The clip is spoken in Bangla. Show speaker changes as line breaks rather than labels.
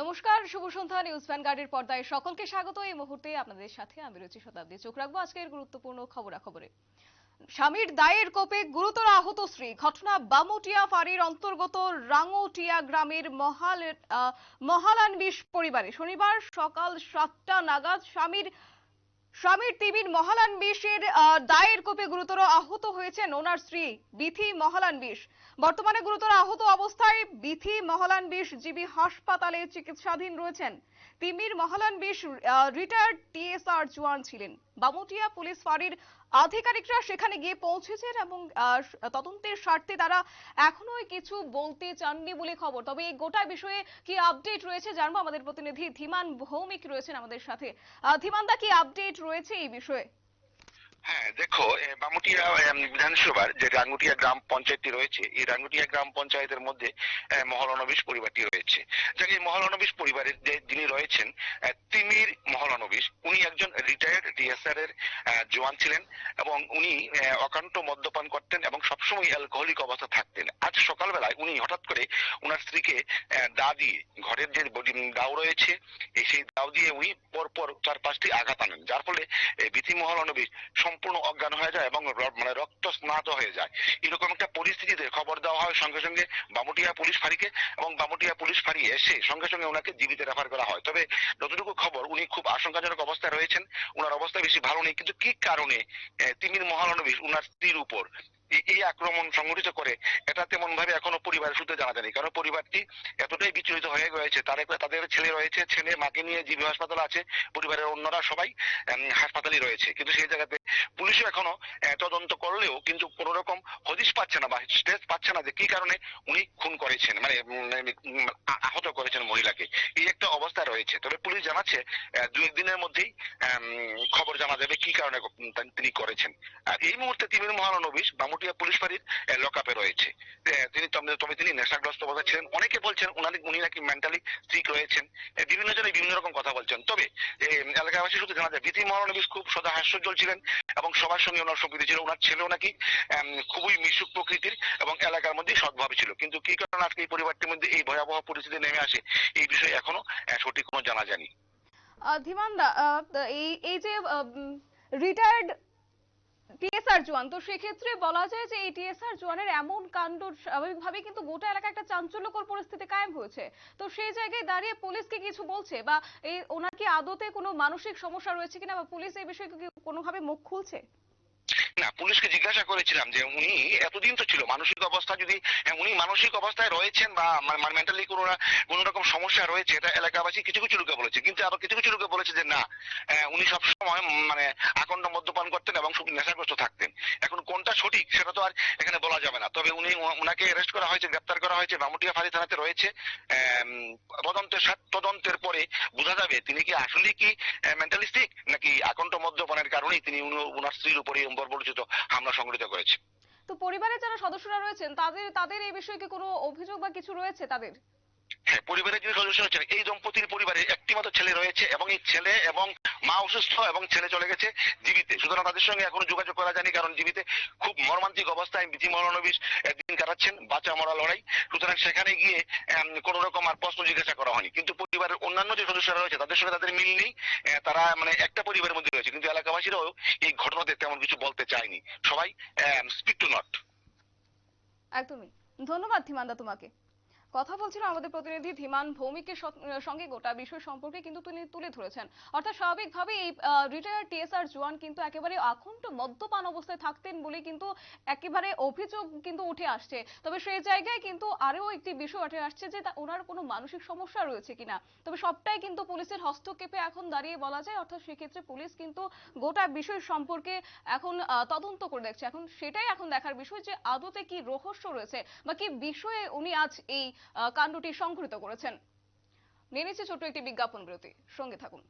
নমস্কার, শুভ সন্ধ্যা, নিউজ ভ্যানগার্ডের পর্দায় সকলকে স্বাগত। এই মুহূর্তে আপনাদের সাথে আমি রুচি শতাব্দী। চোখ রাখব আজকের গুরুত্বপূর্ণ খবরাখবরে। স্বামীর দায়ের কোপে গুরুতর আহত স্ত্রী। ঘটনা বামুটিয়া ফাঁড়ির অন্তর্গত রাঙুটিয়া গ্রামের মহাল মহালানবিশ পরিবারে। শনিবার সকাল সাতটা নাগাদ স্বামীর স্বামীর তিমির মহালান বিষের দায়ের কোপে গুরুতর আহত হয়েছেন ওনার স্ত্রী বিথি মহালান বিষ। বর্তমানে গুরুতর আহত অবস্থায় বিথি মহালান বিষ জিবি হাসপাতালে চিকিৎসাধীন রয়েছেন। তিমির মহালান বিষ রিটায়ার্ড টিএসআর জওয়ান ছিলেন। বামুটিয়া পুলিশ ফাঁড়ির আধিকারিকরা সেখানে গিয়ে পৌঁছেছেন এবং তদন্তের স্বার্থে তারা এখনও কিছু বলতে চাননি বলে খবর। তবে এই গোটা বিষয়ে কি আপডেট রয়েছে জানব? আমাদের প্রতিনিধি ধীমান ভৌমিক রয়েছেন আমাদের সাথে। ধীমানদা, কি আপডেট রয়েছে এই বিষয়ে?
হ্যাঁ দেখো বামুটিয়া বিধানসভার যে রাঙ্গুটিয়া গ্রাম পঞ্চায়েতটি রয়েছে, এই রাঙ্গুটিয়া গ্রাম পঞ্চায়েতের মধ্যে মহলানবিশ পরিবারটি রয়েছে। যাকে মহলানবিশ পরিবারের যে যিনি রয়েছেন তিমির মহলানবিশ উনি একজন রিটায়ার্ড ডিএসআর এর জওয়ান ছিলেন এবং উনি অকান্ত মদ্যপান করতেন সবসময় অ্যালকোহলিক অবস্থা থাকতেন। আজ সকালবেলায় উনি হঠাৎ করে ওনার স্ত্রীকে দা দিয়ে ঘরের যে দাও রয়েছে সেই দাও দিয়ে উনি পরপর চার পাঁচটি আঘাত আনেন, যার ফলে এই বিথি মহলানবিশ সম্পূর্ণ অজ্ঞান হয়ে যায় এবং মানে রক্ত স্নাত হয়ে যায়। এরকম একটা পরিস্থিতিতে খবর দেওয়া হয় সঙ্গে সঙ্গে বামুটিয়া পুলিশ ফাঁড়িকে এবং বামুটিয়া পুলিশ ফাঁড়ি এসে সঙ্গে সঙ্গে ওনাকে জীবিত রেফার করা হয়। তবে যতটুকু খবর, উনি খুব আশঙ্কাজনক অবস্থায় রয়েছেন। ওনার অবস্থা বেশি ভালো নেই। কিন্তু কি কারণে তিমির মহানবী ওনার স্ত্রীর উপর? এই- আক্রমণ সংঘটিত করে এটা তেমন ভাবে এখনও পরিবারের সূত্রে জানা যায়নি। কারণ পরিবারটি এতটাই বিচলিত হয়ে রয়েছে তার তাদের ছেলে রয়েছে ছেলে মাকে নিয়ে জিবি হাসপাতাল আছে পরিবারের অন্যরা সবাই উম, হাসপাতালে রয়েছে। কিন্তু সেই জায়গাতে পুলিশও এখনও তদন্ত করলেও কিন্তু কোন রকম হদিশ পাচ্ছে না বা স্টেজ পাচ্ছে না যে কি কারণে উনি খুন করেছেন মানে আহত করেছেন মহিলাকে। এই একটা অবস্থা রয়েছে। তবে পুলিশ জানাচ্ছে আহ, দু একদিনের মধ্যেই খবর জানা যাবে কি কারণে তিনি করেছেন। আর এই মুহূর্তে তিমির মহানবিশ বামুটিয়া পুলিশ ফাঁড়ির লকআপে রয়েছে। তিনি তবে- তিনি নেশাগ্রস্ত অবস্থায় ছিলেন, অনেকে বলছেন উনানি উনি নাকি মেন্টালি ঠিক রয়েছেন। বিভিন্ন জনে বিভিন্ন রকম কথা বলছেন। তবে এলাকাবাসী শুধু জানা যায় বিধি মহানবিশ খুব সদা হাস্যজ্জ্বল ছিলেন এবং সবার সঙ্গে ওনার সম্প্রীতি ছিল। ওনার ছেলেও নাকি খুবই মিশুক প্রকৃতির এবং এলাকার মধ্যে সদ্ভাবে ছিল। কিন্তু কি কারণে আজকে এই পরিবারটির মধ্যে এই ভয়াবহ পরিস্থিতি নেমে আসে, এই বিষয়ে এখনও সঠিক কোনো জানা যায়নি।
ধীমানদা এই এই যে রিটায়ার্ড টিএসআর জোয়ান। তো সেক্ষেত্রে বলা যায় যে এই টিএসআর জোয়ানের এমন কাণ্ড স্বাভাবিকভাবে কিন্তু গোটা এলাকা একটা চাঞ্চল্যকর পরিস্থিতি কায়েম হয়েছে। তো সেই জায়গায় দাঁড়িয়ে পুলিশ কি কিছু বলছে? বা এই ওনার কি আদতে কোনো মানসিক সমস্যা রয়েছে কিনা? বা পুলিশ এই বিষয়ে কোনোভাবে মুখ খুলছে?
না পুলিশকে জিজ্ঞাসা করেছিলাম যে উনি এতদিন তো ছিল মানসিক অবস্থা যদি হ্যাঁ, উনি মানসিক অবস্থায় রয়েছেন বা মেন্টালি কোনো না কোনো রকম সমস্যা রয়েছে এটা এলাকাবাসী কিছু কিছু লোকে বলেছে কিন্তু আবার কিছু কিছু লোকে বলেছে যে না উনি সবসময় মানে আকণ্ড মদ্যপান করতেন এবং খুব নেশাগ্রস্ত থাকতেন। এখন কোনটা সঠিক সেটা তো আর এখানে বলা যাবে না। তবে উনি উনাকে অ্যারেস্ট করা হয়েছে গ্রেপ্তার করা হয়েছে বামুটিয়া ফাঁড়ি থানাতে রয়েছে। তদন্তের তদন্তের পরে বোঝা যাবে তিনি কি আসলে কি মেন্টালিস্টিক নাকি আকণ্ঠ মদ্যপানের কারণেই তিনি উনি- উনার স্ত্রীর উপরে বর্বরচিত হামলা সংঘটিত করেছে।
তো পরিবারের যারা সদস্যরা রয়েছেন, তাদের তাদের এই বিষয়ে কি কোনো অভিযোগ বা কিছু রয়েছে তাদের?
হ্যাঁ পরিবারের যে সদস্য রয়েছেন এই দম্পতির পরিবারে একটি মাত্র ছেলে রয়েছে এবং এই ছেলে এবং মা অসুস্থ এবং ছেলে চলে গেছে জীবিতে। সুতরাং তাদের সঙ্গে এখনও যোগাযোগ করা যায়নি, কারণ জীবিতে খুব মর্মান্তিক অবস্থায় বিধি মরণবিশ দিন কাটাচ্ছেন, বাঁচা মরা লড়াই। সুতরাং সেখানে গিয়ে কোন রকম আর প্রশ্ন জিজ্ঞাসা করা হয়নি। কিন্তু পরিবারের অন্যান্য যে সদস্যরা রয়েছে, তাদের সঙ্গে তাদের মিল নেই। তারা মানে একটা পরিবারের মধ্যে রয়েছে। কিন্তু এলাকাবাসীরাও এই ঘটনাতে তেমন কিছু বলতে চায়নি। সবাই স্পিক টু নট
একদমই। ধন্যবাদ ধীমানদা তোমাকে। কথা বলছিল আমাদের প্রতিনিধি ধীমান ভৌমিকের সঙ্গে গোটা বিষয় সম্পর্কে কিন্তু তিনি তুলে ধরেছেন। অর্থাৎ স্বাভাবিকভাবে এই রিটায়ার্ড টিএসআর জওয়ান কিন্তু একেবারে আখণ্ড মদ্যপান অবস্থায় থাকতেন বলে কিন্তু একেবারে অভিযোগ কিন্তু উঠে আসছে। তবে সেই জায়গায় কিন্তু আরও একটি বিষয় উঠে আসছে যে ওনার কোনো মানসিক সমস্যা রয়েছে কিনা। তবে সবটাই কিন্তু পুলিশের হস্তক্ষেপে এখন দাঁড়িয়ে বলা যায়। অর্থাৎ সেক্ষেত্রে পুলিশ কিন্তু গোটা বিষয় সম্পর্কে এখন তদন্ত করে দেখছে। এখন সেটাই এখন দেখার বিষয় যে আদতে কি রহস্য রয়েছে বা কি বিষয়ে উনি আজ এই কাণ্ডটি সংঘটিত করেছেন। নিয়ে নিচ্ছে ছোট্ট একটি বিজ্ঞাপন বিরতি। সঙ্গে থাকুন।